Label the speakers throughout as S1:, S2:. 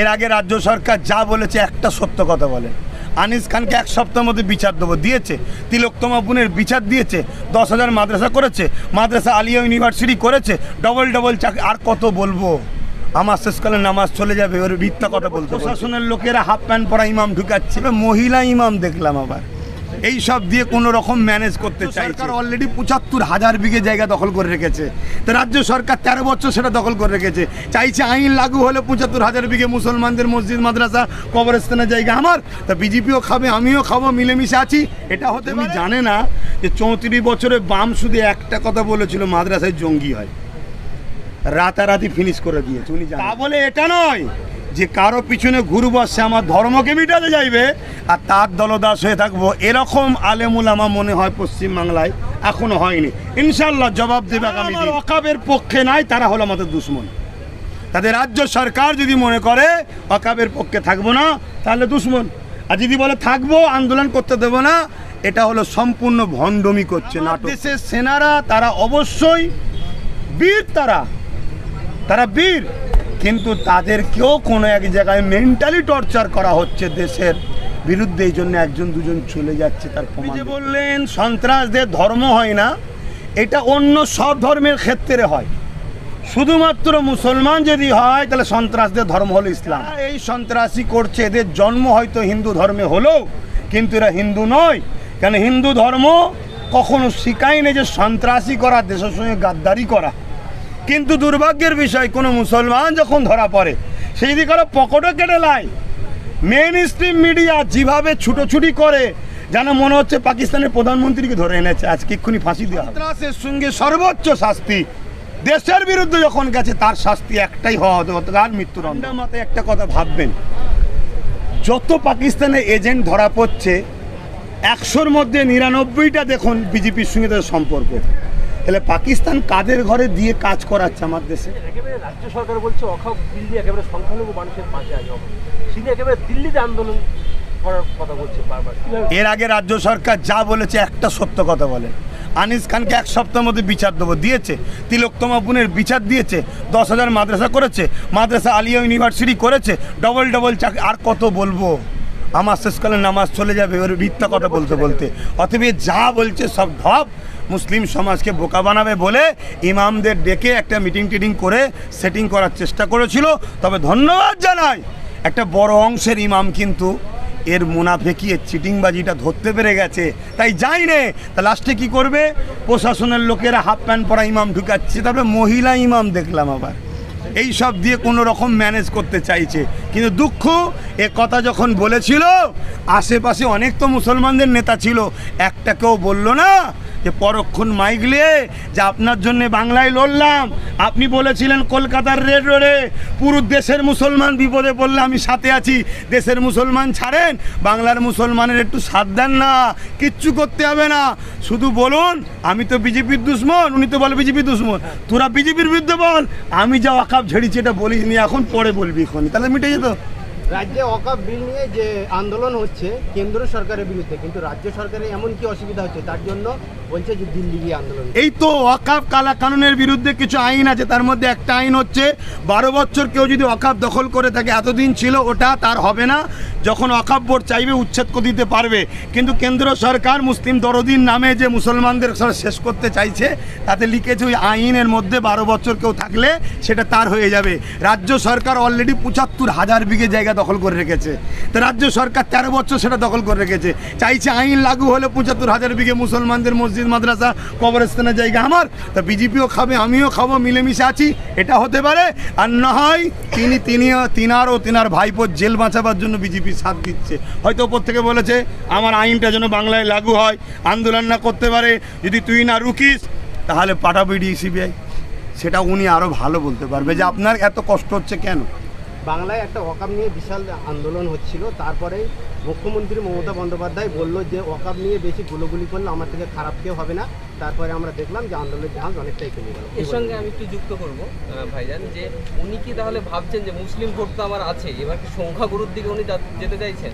S1: এর আগে রাজ্য সরকার যা বলেছে একটা সত্য কথা বলে। আনিস খানকে এক সপ্তাহের মধ্যে বিচার দেবো দিয়েছে। তিলোত্তমা বোনের বিচার দিয়েছে দশ হাজার মাদ্রাসা করেছে মাদ্রাসা আলিয়া ইউনিভার্সিটি করেছে ডবল ডবল চাকরি আর কত বলব? আমার শেষকালে নামাজ চলে যাবে ওর মিথ্যা কথা বলতো প্রশাসনের লোকেরা হাফ প্যান্ট পরা ইমাম ঢুকাচ্ছে। মহিলা ইমাম দেখলাম আবার। এই সব দিয়ে কোনো রকম ম্যানেজ করতে চাই সরকার অলরেডি পঁচাত্তর হাজার বিঘে জায়গা দখল করে রেখেছে। তো রাজ্য সরকার তেরো বছর সেটা দখল করে রেখেছে। চাইছে আইন লাগু হলে পঁচাত্তর হাজার বিঘে মুসলমানদের মসজিদ মাদ্রাসা কবরস্থানের জায়গা আমার। তা বিজেপিও খাবে আমিও খাব মিলেমিশে আছি। এটা হতে আমি জানে না যে চৌত্রিশ বছরে বাম শুধু একটা কথা বলেছিল মাদ্রাসায় জঙ্গি হয়। রাতারাতি ফিনিশ করে দিয়েছে উনি তা বলে এটা নয়। যে কারও পিছনে ঘুরবো সে আমার ধর্মকে মিটাতে যাইবে আর তার দলদাস হয়ে থাকব এরকম আলেমুল আমার মনে হয় পশ্চিমবাংলায় এখনও হয়নি। ইনশাল্লাহ জবাব দেবে আগামী অকাবের পক্ষে নাই তারা হলো আমাদের দুশ্মন। তাদের রাজ্য সরকার যদি মনে করে অকাবের পক্ষে থাকব না তাহলে দুশ্মন। আর যদি বলে থাকব আন্দোলন করতে দেবো না এটা হলো সম্পূর্ণ ভণ্ডমি করছে নাটক। দেশের সেনারা তারা অবশ্যই বীর তারা। তারা বীর। কিন্তু তাদেরকেও কোনো এক জায়গায় মেন্টালি টর্চার করা হচ্ছে দেশের বিরুদ্ধে এই জন্য একজন দুজন চলে যাচ্ছে তার যে বললেন সন্ত্রাসদের ধর্ম হয় না এটা অন্য সব ধর্মের ক্ষেত্রে হয়। শুধুমাত্র মুসলমান যদি হয় তাহলে সন্ত্রাসদের ধর্ম হলো ইসলাম। এই সন্ত্রাসী করছে এদের জন্ম হয়তো হিন্দু ধর্মে হলো কিন্তু এরা হিন্দু নয়। কেন হিন্দু ধর্ম কখনো শিখায়নি যে সন্ত্রাসী করা দেশের সঙ্গে গাদ্দারি করা। কিন্তু দুর্ভাগ্যের বিষয় কোনো মুসলমান যখন ধরা পড়ে সেই দিকে আরও পকেটও কেটে লাই মেন স্ট্রিম মিডিয়া যেভাবে ছুটোছুটি করে যেন মনে হচ্ছে পাকিস্তানের প্রধানমন্ত্রীকে ধরে এনেছে আজকে এক্ষুনি ফাঁসি দেওয়া সন্ত্রাসের সঙ্গে সর্বোচ্চ শাস্তি দেশের বিরুদ্ধে যখন গেছে তার শাস্তি একটাই হওয়া হতো তার মৃত্যুদণ্ড মাথায় একটা কথা ভাববেন যত পাকিস্তানের এজেন্ট ধরা পড়ছে একশোর মধ্যে নিরানব্বইটা দেখুন বিজেপির সঙ্গে তাদের সম্পর্ক। তাহলে পাকিস্তান কাদের ঘরে দিয়ে কাজ করাচ্ছে আমার দেশে?
S2: একেবারে রাজ্য সরকার বলছে অখাপ দিল্লি একেবারে সংখ্যালঘু মানুষের পাশে আছে। তিনি একেবারে দিল্লিতে আন্দোলন করার কথা বলছে বারবার।
S1: এর আগে রাজ্য সরকার যা বলেছে একটা সত্য কথা বলে। আনিস খানকে এক সপ্তাহের মধ্যে বিচার দেবো দিয়েছে তিলোত্তমা বোনের বিচার দিয়েছে দশ হাজার মাদ্রাসা করেছে মাদ্রাসা আলিয়া ইউনিভার্সিটি করেছে ডবল ডবল চাকরি আর কত বলব? আমার শেষকালে নামাজ চলে যাবে ওর মিথ্যা কথা বলতে বলতে। এ যা বলছে সব ধপ, মুসলিম সমাজকে বোকা বানাবে বলে ইমামদের ডেকে একটা মিটিং টিটিং করে সেটিং করার চেষ্টা করেছিল। তবে ধন্যবাদ জানাই, একটা বড় অংশের ইমাম কিন্তু এর মুনাফেকি, এর চিটিংবাজিটা ধরতে পেরে গেছে। তাই যাই নে তা লাস্টে কি করবে? প্রশাসনের লোকেরা হাফ প্যান্ট পরা ইমাম ঢুকাচ্ছে, তারপরে মহিলা ইমাম দেখলাম আবার। এই সব দিয়ে কোনো রকম ম্যানেজ করতে চাইছে। কিন্তু দুঃখ, এ কথা যখন বলেছিল, আশেপাশে অনেক তো মুসলমানদের নেতা ছিল একটা কেউ বলল না যে পরক্ষণ মাইগলে যে আপনার জন্য বাংলায় লড়লাম। আপনি বলেছিলেন কলকাতার রেড রোডে পুরো দেশের মুসলমান বিপদে পড়লে আমি সাথে আছি। দেশের মুসলমান ছাড়েন, বাংলার মুসলমানের একটু সাথ দেন না। কিচ্ছু করতে হবে না। শুধু বলুন, আমি তো বিজেপির দুশ্মন, উনি তো বলে বিজেপির দুশ্মন। তোরা বিজেপির বিরুদ্ধে বল। আমি যা অকাপ ঝেড়েছি, এটা বলিস নি এখন পরে বলবি এখন তাহলে মিটে যেত।
S3: রাজ্যে অকাপ বিল নিয়ে যে আন্দোলন হচ্ছে, কেন্দ্র সরকারের বিরুদ্ধে, কিন্তু রাজ্য সরকারের এমন কি অসুবিধা হচ্ছে? তার জন্য বলছে যে দিল্লি গিয়ে আন্দোলন
S1: এই তো অকাপ কালা কানুনের বিরুদ্ধে কিছু আইন আছে, তার মধ্যে একটা আইন হচ্ছে, বারো বছর কেউ যদি অকাপ দখল করে থাকে, এতদিন ছিল, ওটা তার হবে না। যখন অকাপ বোর্ড চাইবে, উচ্ছেদ করে দিতে পারবে। কিন্তু কেন্দ্র সরকার মুসলিম দরদিন নামে যে মুসলমানদের শেষ করতে চাইছে, তাতে লিখেছে ওই আইনের মধ্যে বারো বছর কেউ থাকলে সেটা তার হয়ে যাবে। রাজ্য সরকার অলরেডি পঁচাত্তর হাজার বিঘে জায়গা দখল করে রেখেছে। তো রাজ্য সরকার তেরো বছর সেটা দখল করে রেখেছে। চাইছে আইন লাগু হলে পঁচাত্তর হাজার বিঘে মুসলমানদের মসজিদ, মাদ্রাসা কবরস্থানের জায়গা আমার। তা বিজেপিও খাবে, আমিও খাব, মিলেমিশে আছি। এটা হতে পারে, আর না হয় তিনি তিনি, তিনার ও তিনার ভাইপোর জেল বাঁচাবার জন্য বিজেপি সাথ দিচ্ছে। হয়তো ওপর থেকে বলেছে, আমার আইনটা যেন বাংলায় লাগু হয়, আন্দোলন না করতে পারে। যদি তুই না রুকিস, তাহলে পাঠাবি ডি সিবিআই সেটা উনি আরও ভালো বলতে পারবে যে আপনার এত কষ্ট হচ্ছে কেন?
S3: বাংলায় একটা অকাপ নিয়ে বিশাল আন্দোলন হচ্ছিল। তারপরে মুখ্যমন্ত্রী মমতা বন্দ্যোপাধ্যায় বলল যে অকাপ নিয়ে বেশি গুলোগুলি করলে আমার থেকে খারাপ কেউ হবে না। তারপরে আমরা দেখলাম যে আন্দোলনের জাহাজ অনেকটাই কমে গেল।
S4: এর সঙ্গে আমি একটু যুক্ত করব ভাইজান যে উনি কি তাহলে ভাবছেন যে মুসলিম ভোট তো আমার আছে এবার কি সংখ্যাগুরুর দিকে উনি যেতে চাইছেন?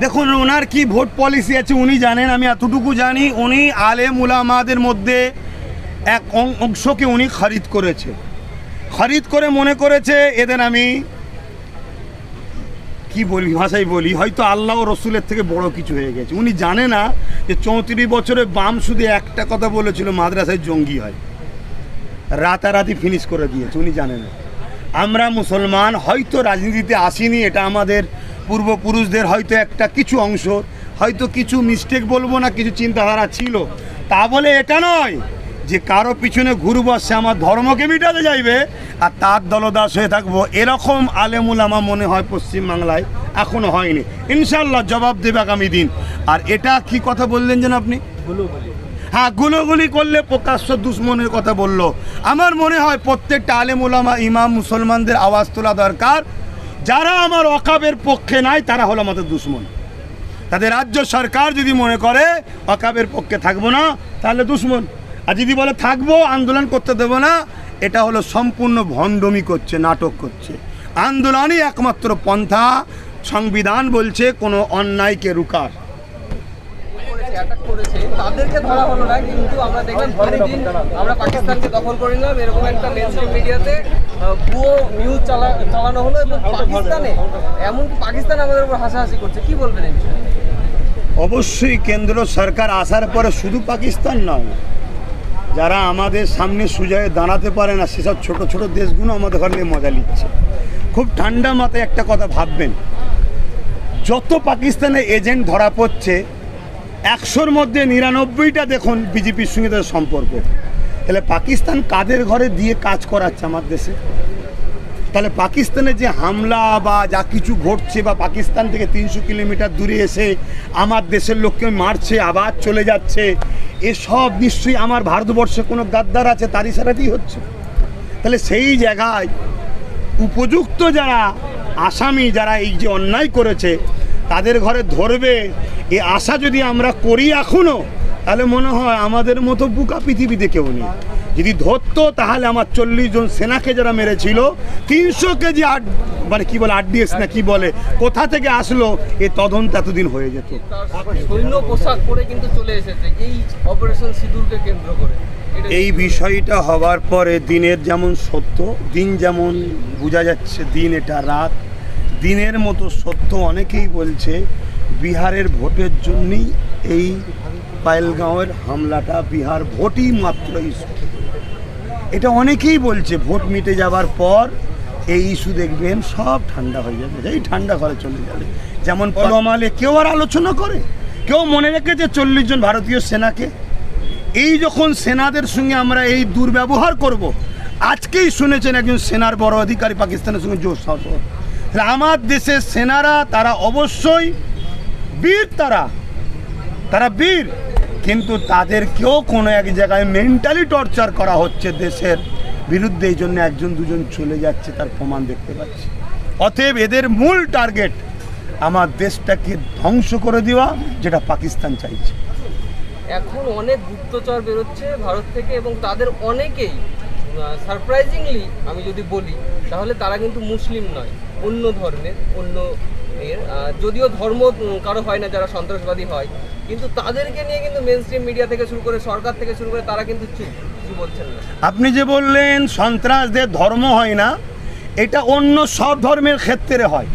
S1: দেখুন ওনার কি ভোট পলিসি আছে উনি জানেন আমি এতটুকু জানি উনি আলেম উলামাদের মধ্যে এক অং- অংশকে উনি খারিদ করেছে। খরিদ করে মনে করেছে, এদের আমি কি বলি, ভাষায় বলি, হয়তো আল্লাহ রসুলের থেকে বড় কিছু হয়ে গেছে। উনি জানে না যে চৌত্রিশ বছরে বাম শুধু একটা কথা বলেছিল, মাদ্রাসায় জঙ্গি হয়। রাতারাতি ফিনিশ করে দিয়েছে, উনি জানে না। আমরা মুসলমান হয়তো রাজনীতিতে আসিনি, এটা আমাদের পূর্বপুরুষদের হয়তো একটা কিছু অংশ, হয়তো কিছু মিস্টেক বলব না, কিছু চিন্তাধারা ছিল। তা বলে এটা নয়। যে কারও পিছনে ঘুরবো সে আমার ধর্মকে মিটাতে যাইবে আর তার দলদাস হয়ে থাকব এরকম আলেমুল আমার মনে হয় পশ্চিমবাংলায় এখনও হয়নি। ইনশাল্লাহ জবাব দেবে আগামী দিন। আর এটা কি কথা বললেন যেন আপনি? হ্যাঁ গুলোগুলি করলে প্রকাশ্য দুশ্মনের কথা বলল। আমার মনে হয় প্রত্যেকটা আলেম ওলামা ইমাম মুসলমানদের আওয়াজ তোলা দরকার। যারা আমার অকাবের পক্ষে নাই তারা হলো আমাদের দুশ্মন। তাদের রাজ্য সরকার যদি মনে করে অকাবের পক্ষে থাকব না তাহলে দুশ্মন। আর যদি বলে থাকব আন্দোলন করতে দেবো না এটা হলো সম্পূর্ণ ভণ্ডমি করছে নাটক করছে। আন্দোলনই একমাত্র পন্থা সংবিধান বলছে কোনো অন্যায়কে রুকার।
S4: অ্যাটাক করেছে তাদেরকে ধরা হলো না কিন্তু আমরা দেখলাম পরের দিন আমরা পাকিস্তানকে দখল করে নিলাম এরকম একটা মেনস্ট্রিম মিডিয়াতে ভুয়ো নিউজ চালা চালানো হলো এবং পাকিস্তানে এমনকি পাকিস্তান আমাদের উপর হাসাহাসি করছে। কি বলবেন এই বিষয়ে?
S1: অবশ্যই কেন্দ্র সরকার আসার পরে শুধু পাকিস্তান নয় যারা আমাদের সামনে সুজয়ে দাঁড়াতে পারে না, সেসব ছোট ছোট দেশগুলো আমাদের ঘর নিয়ে মজা নিচ্ছে। খুব ঠান্ডা মাথায় একটা কথা ভাববেন। যত পাকিস্তানে এজেন্ট ধরা পড়ছে, একশোর মধ্যে নিরানব্বইটা দেখুন বিজেপির সঙ্গে তাদের সম্পর্ক। তাহলে পাকিস্তান কাদের ঘরে দিয়ে কাজ করাচ্ছে আমার দেশে? তাহলে পাকিস্তানে যে হামলা বা যা কিছু ঘটছে বা পাকিস্তান থেকে তিনশো কিলোমিটার দূরে এসে আমার দেশের লোককে মারছে, আবার চলে যাচ্ছে এসব নিশ্চয়ই আমার ভারতবর্ষে কোনো গাদ্দার আছে, তারই সারাটি হচ্ছে। তাহলে সেই জায়গায় উপযুক্ত যারা আসামি, যারা এই যে অন্যায় করেছে, তাদের ঘরে ধরবে। এ আশা যদি আমরা করি এখনও তাহলে মনে হয় আমাদের মতো বুকা পৃথিবীতে কেউ নেই। যদি ধরতো তাহলে আমার চল্লিশ জন সেনাকে যারা মেরেছিল তিনশো কেজি আট মানে কি বলে আরডিএস না কি বলে কোথা থেকে আসলো এ তদন্ত এতদিন হয়ে যেত।
S4: সৈন্য পোশাক পরে কিন্তু চলে এসেছে। এই অপারেশন সিঁদুরকে কেন্দ্র করে।
S1: এই বিষয়টা হওয়ার পরে দিনের যেমন সত্য দিন যেমন বোঝা যাচ্ছে দিন এটা রাত। দিনের মতো সত্য অনেকেই বলছে বিহারের ভোটের জন্যই এই পায়েলগাঁওয়ের হামলাটা বিহার ভোটই মাত্র ইস্যু এটা অনেকেই বলছে, ভোট মিটে যাবার পর এই ইস্যু দেখবেন সব ঠান্ডা হয়ে যাবে, এই ঠান্ডা ঘরে চলে যাবে। যেমন পলমালে কেউ আর আলোচনা করে, কেউ মনে রেখেছে চল্লিশ জন ভারতীয় সেনাকে। এই যখন সেনাদের সঙ্গে আমরা এই দুর্ব্যবহার করব, আজকেই শুনেছেন একজন সেনার বড় অধিকারী পাকিস্তানের সঙ্গে জোর সাহস। আমার দেশের সেনারা, তারা অবশ্যই বীর তারা তারা বীর। কিন্তু তাদেরকেও কোনো এক জায়গায় মেন্টালি টর্চার করা হচ্ছে দেশের বিরুদ্ধে, এই জন্য একজন, দুজন চলে যাচ্ছে, তার প্রমাণ দেখতে পাচ্ছি। অতএব এদের মূল টার্গেট আমার দেশটাকে ধ্বংস করে দেওয়া, যেটা পাকিস্তান চাইছে।
S4: এখন অনেক গুপ্তচর বেরোচ্ছে ভারত থেকে এবং তাদের অনেকেই সারপ্রাইজিংলি আমি যদি বলি, তাহলে তারা কিন্তু মুসলিম নয়, অন্য ধর্মের, অন্য যদিও ধর্ম কারও হয় না যারা সন্ত্রাসবাদী হয়, কিন্তু তাদেরকে নিয়ে কিন্তু মেন স্ট্রিম মিডিয়া থেকে শুরু করে, সরকার থেকে শুরু করে তারা কিন্তু চুপ বলছেন না।
S1: আপনি যে বললেন সন্ত্রাসদের ধর্ম হয় না, এটা অন্য সব ধর্মের ক্ষেত্রে হয়।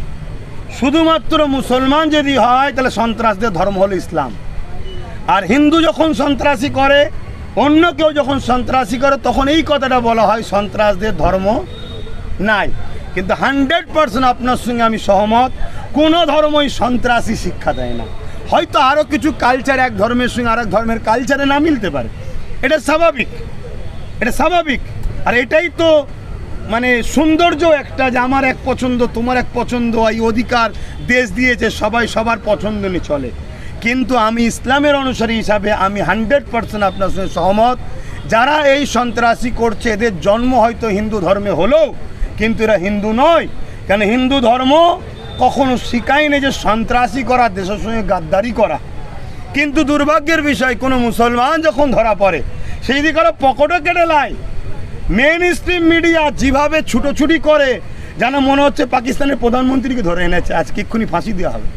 S1: শুধুমাত্র মুসলমান যদি হয়, তাহলে সন্ত্রাসদের ধর্ম হলো ইসলাম। আর হিন্দু যখন সন্ত্রাসী করে, অন্য কেউ যখন সন্ত্রাসী করে, তখন এই কথাটা বলা হয়, সন্ত্রাসদের ধর্ম নাই। কিন্তু হান্ড্রেড পার্সেন্ট আপনার সঙ্গে আমি সহমত। কোনো ধর্মই সন্ত্রাসী শিক্ষা দেয় না। হয়তো আরও কিছু কালচার এক ধর্মের সঙ্গে আরেক ধর্মের কালচারে না মিলতে পারে। এটা স্বাভাবিক। এটা স্বাভাবিক। আর এটাই তো মানে সৌন্দর্য একটা যে আমার এক পছন্দ, তোমার এক পছন্দ, এই অধিকার দেশ দিয়েছে, সবাই সবার পছন্দ নিয়ে চলে। কিন্তু আমি ইসলামের অনুসারী হিসাবে আমি হান্ড্রেড পার্সেন্ট আপনার সঙ্গে সহমত। যারা এই সন্ত্রাসী করছে, এদের জন্ম হয়তো হিন্দু ধর্মে হলেও, কিন্তু এরা হিন্দু নয়। কেন? হিন্দু ধর্ম কখনো শিখায়নি যে সন্ত্রাসী করা, দেশের সঙ্গে গাদ্দারি করা। কিন্তু দুর্ভাগ্যের বিষয়, কোনো মুসলমান যখন ধরা পড়ে, সেই দিকে আরও পকেটও কেটে লাই মেন স্ট্রিম মিডিয়া যেভাবে ছুটোছুটি করে, যেন মনে হচ্ছে পাকিস্তানের প্রধানমন্ত্রীকে ধরে এনেছে, আজকে এক্ষুনি ফাঁসি দেওয়া হবে।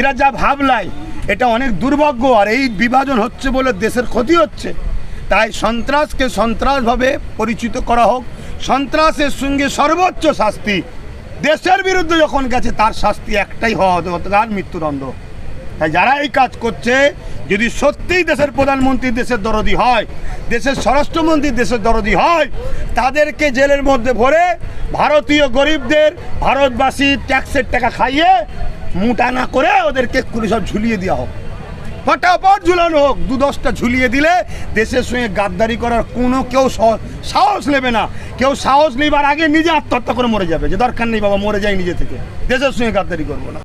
S1: এরা যা ভাবলাই এটা অনেক দুর্ভাগ্য, আর এই বিভাজন হচ্ছে বলে দেশের ক্ষতি হচ্ছে। তাই সন্ত্রাসকে সন্ত্রাসভাবে পরিচিত করা হোক, সন্ত্রাসের সঙ্গে সর্বোচ্চ শাস্তি দেশের বিরুদ্ধে যখন গেছে, তার শাস্তি একটাই হওয়া আর মৃত্যুদণ্ড। তাই যারা এই কাজ করছে, যদি সত্যিই দেশের প্রধানমন্ত্রী দেশের দরদি হয়, দেশের স্বরাষ্ট্রমন্ত্রী দেশের দরদি হয়, তাদেরকে জেলের মধ্যে ভরে ভারতীয় গরিবদের ভারতবাসী ট্যাক্সের টাকা খাইয়ে মুটা না করে ওদেরকে সব ঝুলিয়ে দেওয়া হোক। ফটাফট ঝুলানো হোক, দু দশটা ঝুলিয়ে দিলে দেশের সঙ্গে গাদ্দারি করার কোনো কেউ সাহস নেবে না। কেউ সাহস নেবার আগে নিজে আত্মহত্যা করে মরে যাবে। যে দরকার নেই বাবা, মরে যাই নিজে থেকে। দেশের সঙ্গে গাদ্দারি করব না।